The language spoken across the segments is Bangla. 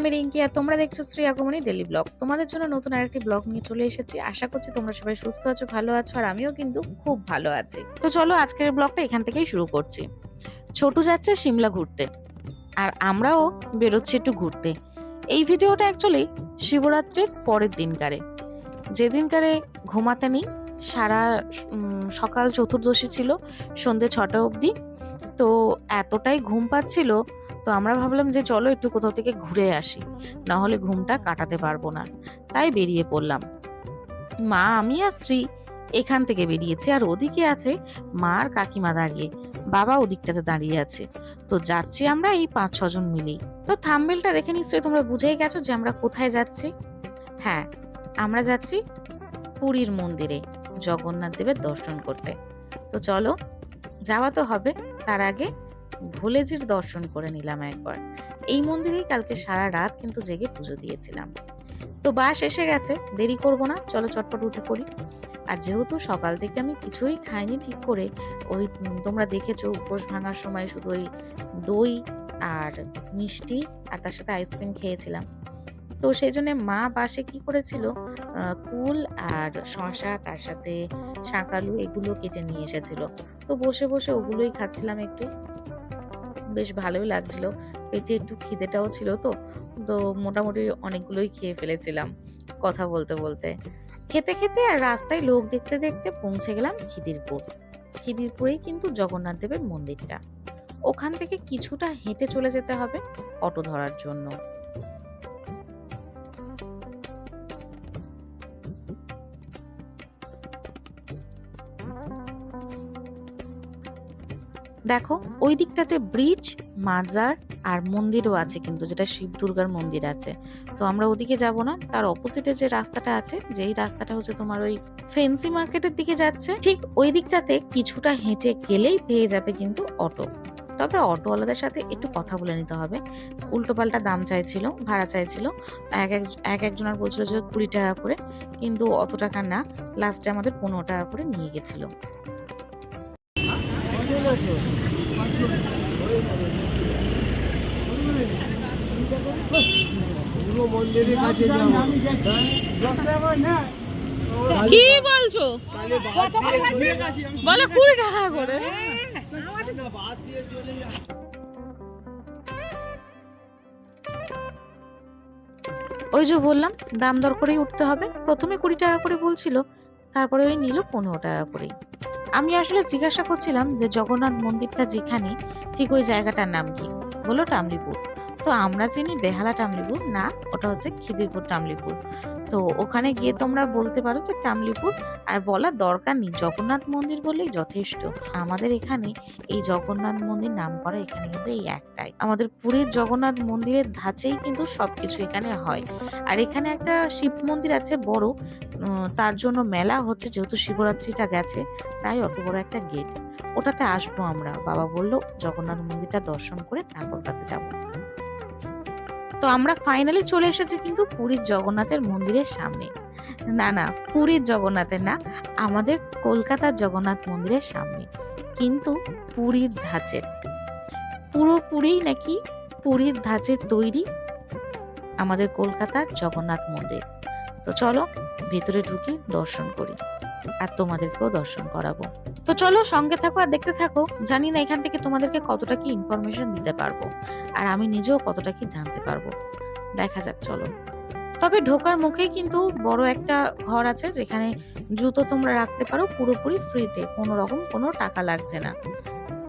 আমি রিঙ্কি আর তোমরা দেখছ শ্রী আগমনী ডেলি ব্লগ তোমাদের জন্য নতুন আরেকটি ব্লগ নিয়ে চলে এসেছি। আশা করছি তোমরা সবাই সুস্থ আছো, ভালো আছো আর আমিও কিন্তু খুব ভালো আছি। তো চলো আজকের ব্লগটা এখান থেকেই শুরু করছি। ছোটু যাচ্ছে সিমলা ঘুরতে আর আমরাও বেরোচ্ছি একটু ঘুরতে। এই ভিডিওটা অ্যাকচুয়ালি শিবরাত্রির পরের দিনকারে। যেদিনকারে ঘুমাতে নেই, সারা সকাল চতুর্দশী ছিল, সন্ধে ছটা অবধি। তো এতটাই ঘুম পাচ্ছিল তো আমরা ভাবলাম যে চলো একটু কোথাও থেকে ঘুরে আসি। না হলে ঘুমটা কাটাতে পারব না। তাই বেরিয়ে পড়লাম। মা, আমি আর স্ত্রী এখান থেকে বেরিয়েছি আর ওদিকে আছে মা আর কাকিমা দাঁড়িয়ে। বাবা ওদিকটাতে দাঁড়িয়ে আছে। তো যাচ্ছি আমরা এই পাঁচ ছজন মিলেই। তো থাম্বেলটা দেখে নিশ্চয়ই তোমরা বুঝেই গেছো যে আমরা কোথায় যাচ্ছি। হ্যাঁ আমরা যাচ্ছি পুরীর মন্দিরে, জগন্নাথ দেবের দর্শন করতে। তো চলো, যাওয়া তো হবে। তার আগে ভোলেজির দর্শন করে নিলাম একবার। এই মন্দিরেই কালকে সারা রাত কিন্তু জেগে পুজো দিয়েছিলাম। তো বাস এসে গেছে, দেরি করব না, চলো চটপট উঠে পড়ি। আর যেহেতু সকাল থেকে আমি কিছুই খাইনি ঠিক করে, ওই তোমরা দেখেছ উপোস ভাঙার সময় শুধু ওই দই আর মিষ্টি আর তার সাথে আইসক্রিম খেয়েছিলাম। তো সেই জন্য মা বাসে কি করেছিল কুল আর শশা তার সাথে শাঁকালু এগুলো কেটে নিয়ে এসেছিল। তো বসে বসে ওগুলোই খাচ্ছিলাম একটু। বেশ ভালোই লাগছিল। পেটে একটু খিদেটাও ছিল তো তো মোটামুটি অনেকগুলোই খেয়ে ফেলেছিলাম কথা বলতে বলতে। খেতে খেতে আর রাস্তায় লোক দেখতে দেখতে পৌঁছে গেলাম খিদিরপুর। খিদিরপুরেই কিন্তু জগন্নাথ দেবের মন্দিরটা। ওখান থেকে কিছুটা হেঁটে চলে যেতে হবে অটো ধরার জন্য। দেখো, ওই দিকটাতে ব্রিজ, মাজার আর মন্দিরও আছে কিন্তু, যেটা শিব দুর্গার মন্দির আছে। তো আমরা ওদিকে যাব না, তার অপোজিটে যে রাস্তাটা আছে, যেই রাস্তাটা হচ্ছে তোমার ওই ফেন্সি মার্কেটের দিকে যাচ্ছে, ঠিক ওই দিকটাতে কিছুটা হেঁটে গেলেই পেয়ে যাবে কিন্তু অটো। তবে অটোওয়ালাদের সাথে একটু কথা বলে নিতে হবে। উল্টোপাল্টা দাম চাইছিল, ভাড়া চাইছিল, এক এক এক একজনের বলছিল যে কুড়ি টাকা করে, কিন্তু অত টাকা না লাস্টে আমাদের পনেরো টাকা করে নিয়ে গেছিল। কি বলছো? বলো, কুড়ি টাকা করে। ওই যে বললাম, দাম দর করেই উঠতে হবে। প্রথমে কুড়ি টাকা করে বলছিল, তারপরে ওই নিল পনেরো টাকা করেই। আমি আসলে জিজ্ঞাসা করছিলাম যে জগন্নাথ মন্দিরটা যেখানে, ঠিক ওই জায়গাটার নাম কি? বলল টামলিপুর তো আমরা চিনি বেহালা টামলিপুর, না, ওটা হচ্ছে খিদিরপুর টামলিপুর। তো ওখানে গিয়ে তোমরা বলতে পারো যে টামলিপুর, আর বলার দরকার নেই, জগন্নাথ মন্দির বললেই যথেষ্ট। আমাদের এখানে এই জগন্নাথ মন্দির নাম করা এখানে কিন্তু এই একটাই। আমাদের পুরীর জগন্নাথ মন্দিরের ধাঁচেই কিন্তু সবকিছু এখানে হয়। আর এখানে একটা শিব মন্দির আছে বড় তার জন্য মেলা হচ্ছে, যেহেতু শিবরাত্রিটা গেছে, তাই অত বড় একটা গেট ওটাতে আসব আমরা। বাবা বলল, জগন্নাথ মন্দিরটা দর্শন করে তারপর ওটাতে যাব। তো আমরা ফাইনালি চলে এসেছি কিন্তু পুরীর জগন্নাথের মন্দিরের সামনে। না না, পুরীর জগন্নাথের না, আমাদের কলকাতার জগন্নাথ মন্দিরের সামনে। কিন্তু পুরীর ধাঁচের। পুরোপুরি নাকি পুরীর ধাঁচের তৈরি আমাদের কলকাতার জগন্নাথ মন্দির। তো চলো ভেতরে ঢুকি দর্শন করি। আর তোমাদেরকেও দর্শন করাবো। তো চলো সঙ্গে থাকো আর দেখতে থাকো। জানি না এখান থেকে তোমাদেরকে কতটা কি ইনফরমেশন দিতে পারব আর আমি নিজেও কতটা কি জানতে পারব। দেখা যাক, চলো। তবে ঢোকার মুখে কিন্তু বড় একটা ঘর আছে যেখানে জুতো তোমরা রাখতে পারো পুরোপুরি ফ্রিতে কোনো রকম কোনো টাকা লাগছে না।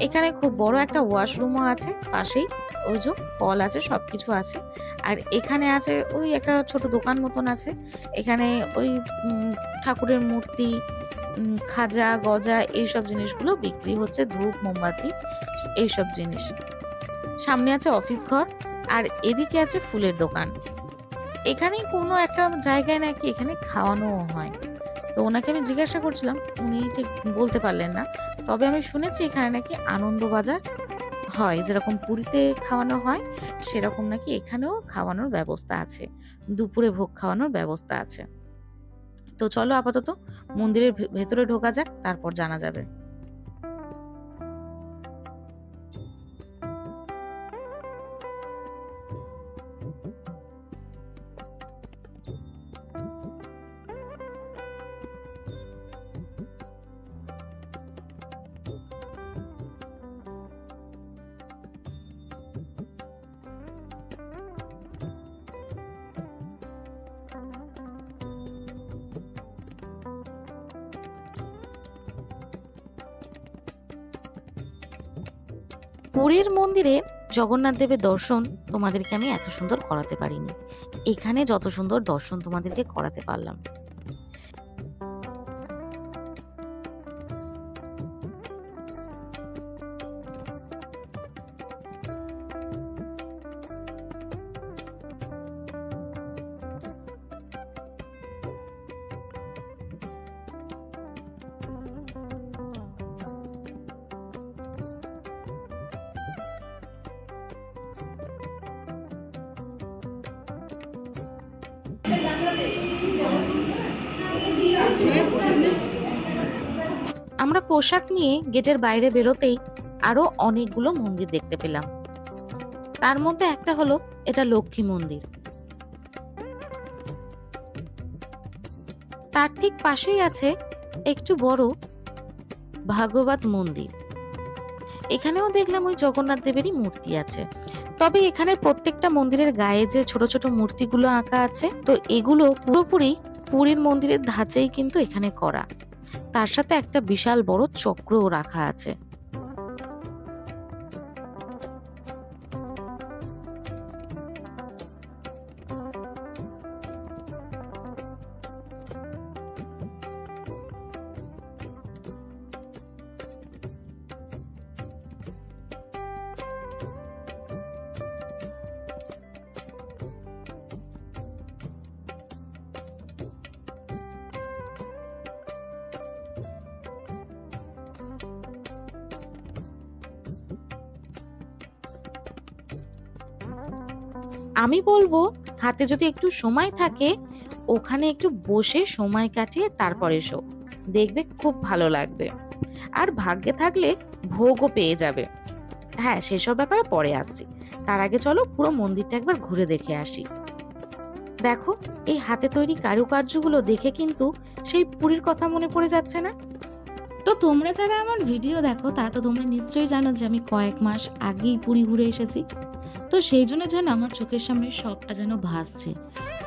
এখানে খুব বড় একটা ওয়াশরুমও আছে, পাশেই। ওই যে কল আছে, সবকিছু আছে। আর এখানে আছে ওই একটা ছোট দোকান মতন আছে। এখানে ওই ঠাকুরের মূর্তি খাজা, গজা এইসব জিনিসগুলো বিক্রি হচ্ছে, ধূপ, মোমবাতি, এইসব জিনিস। সামনে আছে অফিস ঘর, আর এদিকে আছে ফুলের দোকান। এখানে কোনো একটা জায়গায় নাকি এখানে খাওয়ানোও হয়। তো ওনাকে আমি জিজ্ঞাসা করছিলাম, উনি ঠিক বলতে পারলেন না। তবে আমি শুনেছি এখানে নাকি আনন্দবাজার হয়, যেরকম পুরীতে খাওয়ানো হয়, সেরকম নাকি এখানেও খাওয়ানোর ব্যবস্থা আছে। দুপুরে ভোগ খাওয়ানোর ব্যবস্থা আছে। তো চলো আপাতত মন্দিরের ভেতরে ঢোকা যাক, তারপর জানা যাবে। পুরীর মন্দিরে জগন্নাথ দেবের দর্শন তোমাদেরকে আমি এত সুন্দর করাতে পারিনি। এখানে যত সুন্দর দর্শন তোমাদেরকে করাতে পারলাম। আমরা পোশাক নিয়ে গেটের বাইরে বেরোতেই আরও অনেকগুলো মন্দির দেখতে পেলাম। তার মধ্যে একটা হলো এটা লক্ষ্মী মন্দির। তার ঠিক পাশেই আছে একটু বড় ভাগবত মন্দির। এখানেও দেখলাম ওই জগন্নাথ দেবেরই মূর্তি আছে। তবে এখানে প্রত্যেকটা মন্দিরের গায়ে যে ছোট ছোট মূর্তিগুলো আঁকা আছে, তো এগুলো পুরোপুরি পুরীর মন্দিরের ধাঁচেই কিন্তু এখানে করা। তার সাথে একটা বিশাল বড় চক্রও রাখা আছে। আমি বলব, হাতে যদি একটু সময় থাকে, ওখানে একটু বসে সময় কাটিয়ে তারপর এসো। দেখবে খুব ভালো লাগবে। আর ভাগ্যে থাকলে ভোগও পেয়ে যাবে। হ্যাঁ সেসব ব্যাপারে পরে আসছি। তার আগে চলো পুরো মন্দিরটা একবার ঘুরে দেখে আসি। দেখো, এই হাতে তৈরি কারুকার্যগুলো দেখে কিন্তু সেই পুরীর কথা মনে পড়ে যাচ্ছে না? তো তোমরা যারা আমার ভিডিও দেখো, তা তো তোমরা নিশ্চয়ই জানো যে আমি কয়েক মাস আগেই পুরী ঘুরে এসেছি। তো সেই জন্য যেন আমার চোখের সামনে সবটা যেন ভাসছে।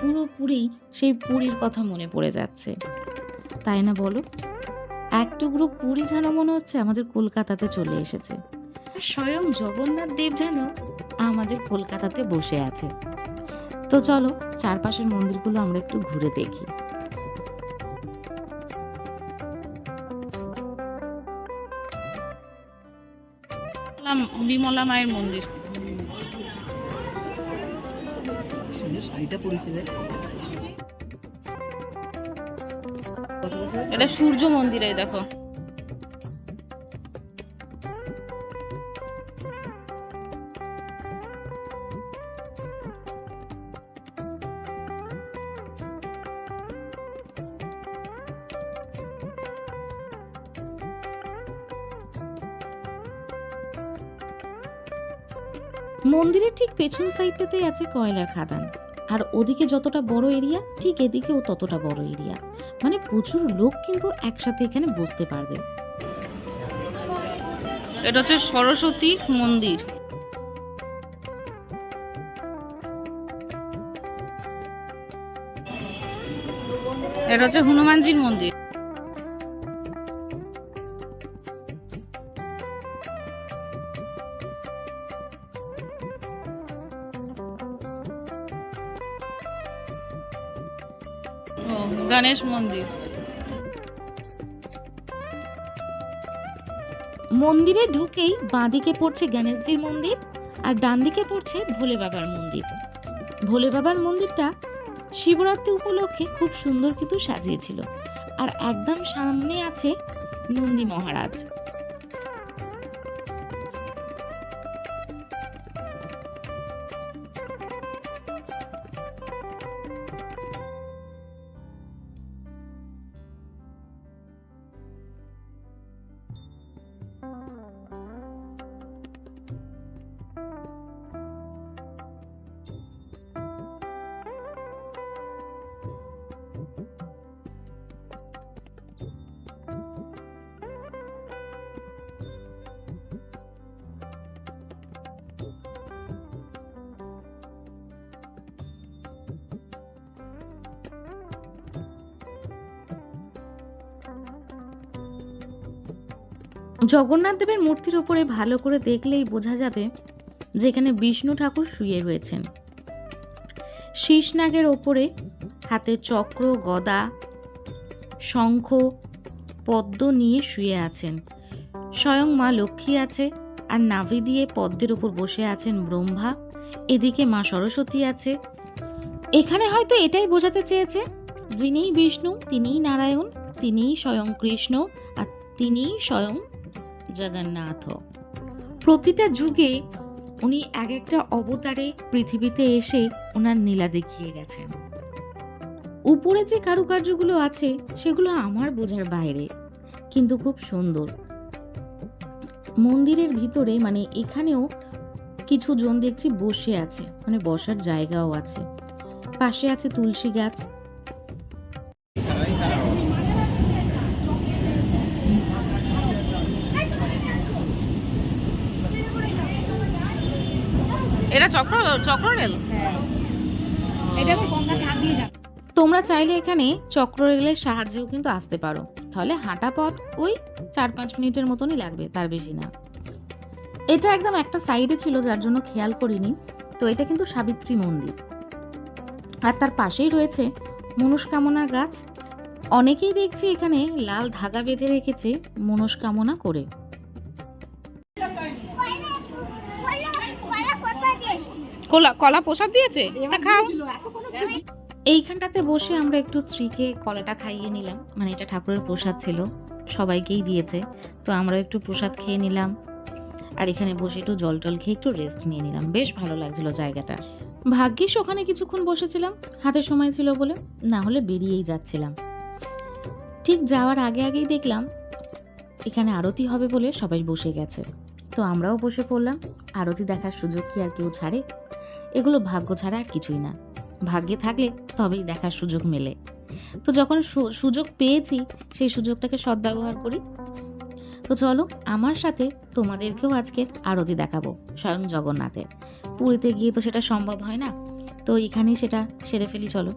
পুরোপুরি সেই পুরীর কথা মনে পড়ে যাচ্ছে। তাই না বলো? এক টুকরো পুরী যেন মনে হচ্ছে আমাদের কলকাতাতে চলে এসেছে। স্বয়ং জগন্নাথ দেব যেন আমাদের কলকাতাতে বসে আছে। তো চলো, চারপাশের মন্দিরগুলো আমরা একটু ঘুরে দেখি। বিমলা মায়ের মন্দির। শাড়িটা পরেছে রে এটা সূর্য মন্দির দেখো। মন্দিরের ঠিক পেছন সাইডটাতেই আছে কয়লার খাদান। আর ওদিকে যতটা বড় এরিয়া, ঠিক এদিকেও ততটা বড় এরিয়া। মানে প্রচুর লোক কিন্তু একসাথে এখানে বসতে পারবে। এটা হচ্ছে সরস্বতী মন্দির। এটা হচ্ছে হনুমানজির মন্দির। গণেশ মন্দির। মন্দিরে ঢুকেই বাঁদিকে পড়ছে গণেশজির মন্দির আর ডান দিকে পড়ছে ভোলে বাবার মন্দির। ভোলে বাবার মন্দিরটা শিবরাত্রি উপলক্ষে খুব সুন্দর কিন্তু সাজিয়েছিল। আর একদম সামনে আছে নন্দী মহারাজ। জগন্নাথ দেবের মূর্তির ওপরে ভালো করে দেখলেই বোঝা যাবে যেখানে বিষ্ণু ঠাকুর শুয়ে রয়েছেন। শীষনাগের ওপরে হাতে চক্র, গদা, শঙ্খ, পদ্ম নিয়ে শুয়ে আছেন। স্বয়ং মা লক্ষ্মী আছে আর নাভি দিয়ে পদ্মের উপর বসে আছেন ব্রহ্মা, এদিকে মা সরস্বতী আছে। এখানে হয়তো এটাই বোঝাতে চেয়েছে, যিনিই বিষ্ণু, তিনিই নারায়ণ, তিনিই স্বয়ং কৃষ্ণ আর তিনিই স্বয়ং জগন্নাথ। প্রতিটা যুগে উনি এক একটা অবতারে পৃথিবীতে এসে ওনার নীলা দেখিয়ে গেছেন। উপরে যে কারুকার্যগুলো আছে, সেগুলো আমার বোঝার বাইরে, কিন্তু খুব সুন্দর। মন্দিরের ভিতরে মানে এখানেও কিছু জন দেখছি বসে আছে মানে বসার জায়গাও আছে। পাশে আছে তুলসী গাছ এটা চক্র চক্র রেল? এটা গঙ্গার ধার দিয়ে যাবে। তোমরা চাইলে এখানে চক্র রেলের সাহায্যেও কিন্তু আসতে পারো। তাহলে হাঁটা পথ ওই চার পাঁচ মিনিটের মতনই লাগবে তার বেশি না। এটা একদম একটা সাইডে ছিল যার জন্য খেয়াল করিনি। তো এটা কিন্তু সাবিত্রী মন্দির। আর তার পাশেই রয়েছে মনস্কামনা গাছ। অনেকেই দেখছি এখানে লাল ধাগা বেঁধে রেখেছে মনস্কামনা করে। কলা কলা প্রসাদ দিয়েছে? খাও। এইখানটাতে বসে আমরা একটু স্ত্রীকে কলাটা খাইয়ে নিলাম। মানে এটা ঠাকুরের প্রসাদ ছিল সবাইকেই দিয়েছে। তো আমরা একটু প্রসাদ খেয়ে নিলাম। আর এখানে বসে একটু জল টল খেয়ে একটু রেস্ট নিয়ে নিলাম। বেশ ভালো লাগছিল জায়গাটা। ভাগ্যিস ওখানে কিছুক্ষণ বসেছিলাম। হাতে সময় ছিল বলে না হলে বেরিয়েই যাচ্ছিলাম। ঠিক যাওয়ার আগে আগেই দেখলাম এখানে আরতি হবে বলে সবাই বসে গেছে। তো আমরাও বসে পড়লাম। আরতি দেখার সুযোগ কি আর কেউ ছাড়ে? এগুলো ভাগ্য ছাড়া আর কিছুই না। ভাগ্যে থাকলে তবেই দেখার সুযোগ মেলে। তো যখন সুযোগ পেয়েছি, সেই সুযোগটাকে সদ্ব্যবহার করি। তো চলো, আমার সাথে তোমাদেরকেও আজকে আরতি দেখাবো স্বয়ং জগন্নাথের। পুরীতে গিয়ে তো সেটা সম্ভব হয় না। তো এখানেই সেটা সেরে ফেলি, চলো।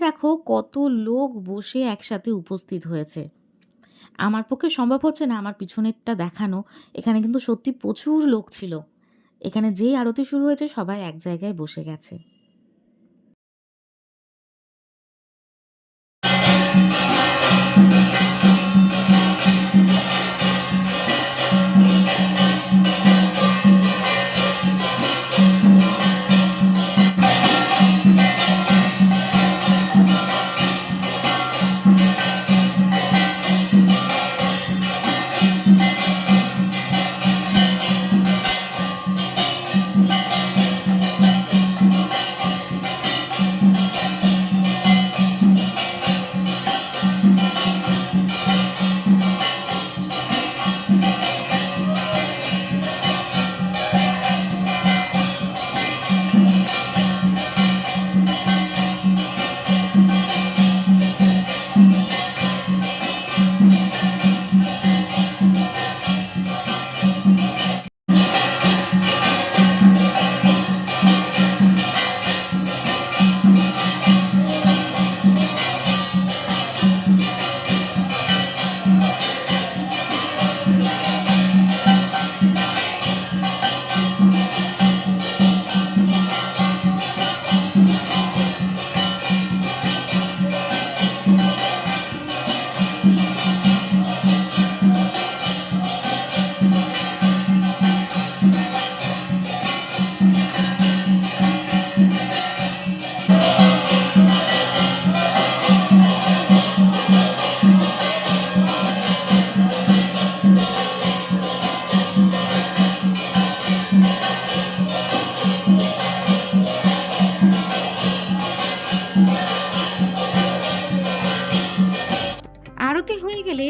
দেখো কত লোক বসে একসাথে উপস্থিত হয়েছে। আমার পক্ষে সম্ভব হচ্ছে না আমার পিছনেরটা দেখানো। এখানে কিন্তু সত্যি প্রচুর লোক ছিল। এখানে যেই আরতি শুরু হয়েছে সবাই এক জায়গায় বসে গেছে।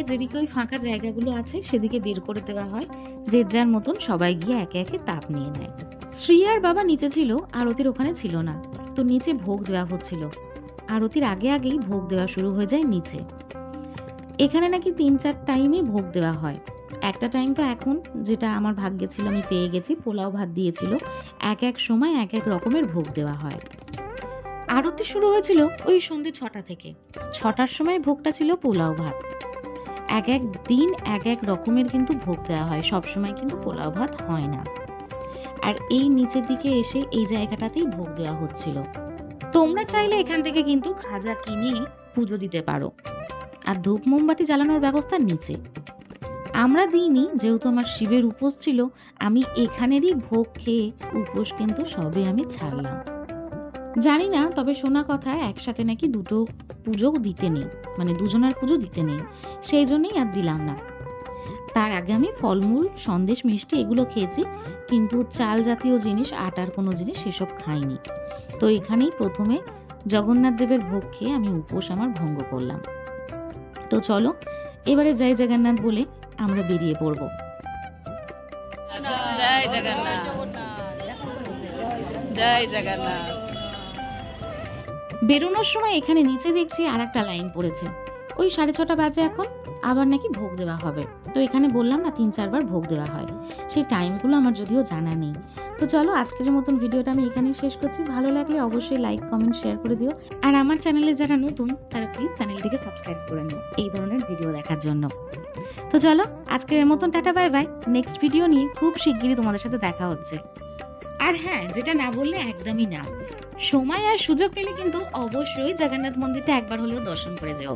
যেদিকে ওই ফাঁকা জায়গাগুলো আছে, সেদিকে বের করে দেওয়া হয়। যে যার মতন সবাই গিয়ে একে একে তাপ নিয়ে নেয়। শ্রী আর বাবা নিচে ছিল, আরতির ওখানে ছিল না। তো নিচে ভোগ দেওয়া হচ্ছিল। আরতির আগে আগেই ভোগ দেওয়া শুরু হয়ে যায় নিচে। এখানে নাকি তিন চার টাইমে ভোগ দেওয়া হয়। একটা টাইম তো এখন, যেটা আমার ভাগ্যে ছিল, আমি পেয়ে গেছি, পোলাও ভাত দিয়েছিল। এক এক সময় এক এক রকমের ভোগ দেওয়া হয়। আরতি শুরু হয়েছিল ওই সন্ধ্যে ছটা থেকে। ছটার সময় ভোগটা ছিল পোলাও ভাত। এক এক দিন এক এক রকমের কিন্তু ভোগ দেওয়া হয়। সব সময় কিন্তু পোলাও ভাত হয় না। আর এই নিচের দিকে এসে এই জায়গাটাতেই ভোগ দেওয়া হচ্ছিল। তোমরা চাইলে এখান থেকে কিন্তু খাজা কিনে পুজো দিতে পারো। আর ধূপ মোমবাতি জ্বালানোর ব্যবস্থা নিচে। আমরা দিইনি, যেহেতু আমার শিবের উপোস ছিল, আমি এখানেরই ভোগ খেয়ে উপোস কিন্তু সবে আমি ছাড়লাম। জানি না, তবে শোনা কথা একসাথে নাকি দুটো পুজো দিতে নেই মানে দুজনের পুজো দিতে নেই, সেই জন্যই আর দিলাম না। তার আগে আমি ফলমূল, সন্দেশ, মিষ্টি এগুলো খেয়েছি, কিন্তু চাল জাতীয় জিনিস, আটার কোনো জিনিস সেসব খাইনি। তো এখানেই প্রথমে জগন্নাথ দেবের ভোগ খেয়ে আমি উপোস আমার ভঙ্গ করলাম। তো চলো, এবারে জয় জগন্নাথ বলে আমরা বেরিয়ে পড়ব। জয় জগন্নাথ। জয় জগন্নাথ। বেরোনোর সময় এখানে নিচে দেখছি আর একটা লাইন পড়েছে। ওই সাড়ে ছটা বাজে এখন, আবার নাকি ভোগ দেওয়া হবে। তো এখানে বললাম না, তিন চারবার ভোগ দেওয়া হয় সেই টাইমগুলো আমার যদিও জানা নেই। তো চলো, আজকের মতন ভিডিওটা আমি এখানেই শেষ করছি। ভালো লাগলে অবশ্যই লাইক কমেন্ট শেয়ার করে দিও। আর আমার চ্যানেলে যারা নতুন, তারা প্লিজ চ্যানেলটিকে সাবস্ক্রাইব করে নিও এই ধরনের ভিডিও দেখার জন্য। তো চলো, আজকের মতন tata bye bye next video নিয়ে খুব শিগগিরই তোমাদের সাথে দেখা হচ্ছে। আর হ্যাঁ যেটা না বললে একদমই না। সময় আর সুযোগ পেলে কিন্তু অবশ্যই জগন্নাথ মন্দিরটা একবার হলেও দর্শন করে যেও।